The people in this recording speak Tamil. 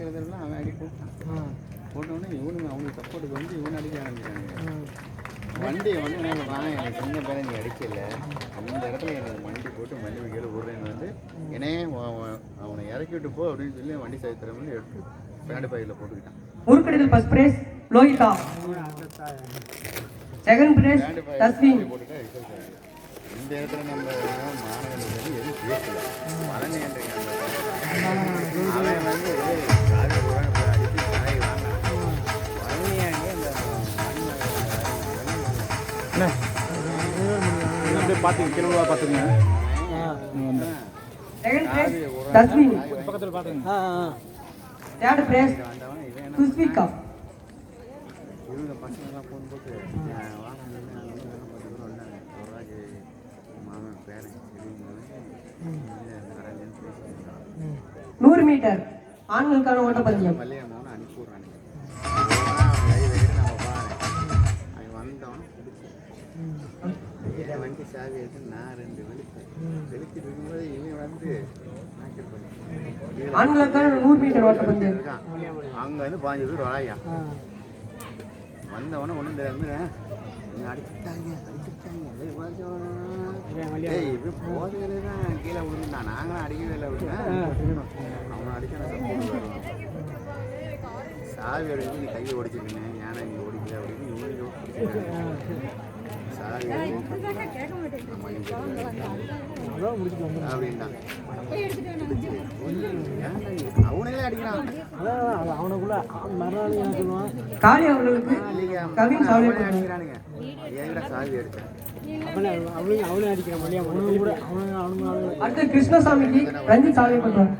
சாகிறதுலாம் அவன் அடி போட்டான். போட்டோடனே இவனுங்க அவனுக்கு சப்போர்ட்டுக்கு வந்து இவன் அடிக்க ஆரம்பிச்சானுங்க வண்டி வந்து என்ன சொல்றான் எனக்கு சின்ன பேரை நீ அடிக்கல. அந்த இடத்துல எனக்கு வண்டி போட்டு வண்டி கீழே விடுறேன்னு வந்து என்னே அவனை இறக்கி விட்டு போ அப்படின்னு சொல்லி வண்டி சைத்திரம்னு எடுத்து பின்னாடி பையில் போட்டுக்கிட்டான். முறுக்கடிதல் first prize Lohitha. Second prize ஆயிடுது. இந்த இடத்துல நம்ம மாணவர்கள் எதுவும் பேசல. பழனி என்ற அப்படியே பார்த்துங்க கிலோவாக பார்த்துங்க. பக்கத்தில் பார்த்துங்க. தேர்ட் இவங்க பசங்கள்லாம் போட்டு "நான் வாங்க நின்னு வண்டி சாவி எடுத்து நான் ரெண்டு வெளுத்தேன் வெளுத்துட்டு இருக்கும்போது இவன் வந்து நூறு மீட்டர் ஓட்டப்பந்தயம் இருக்கான். அங்கே வந்து பாஞ்சு பேர் வராயா. வந்தவொடனே ஒன்றும் தெரியாது. அடிச்சுட்டாங்க அடிச்சுட்டாங்க. ஏய், இவன் போதையில தான் கீழே விழுந்தான். நாங்களும் அடிக்கவே இல்லை விட்டேன் அவனை அடிக்க. சாவி எடுத்து நீ கையை ஒடிச்சிருக்கேன் ஏன்னா நீ ஓடிக்கல அப்படின்னு இவனுக்கு காளி அவர்களுக்கு கவின் சாவடி அடிக்கிறானுங்க கூட அடுத்து கிருஷ்ணசாமிக்கு ரஞ்சித் சாவி பண்றாங்க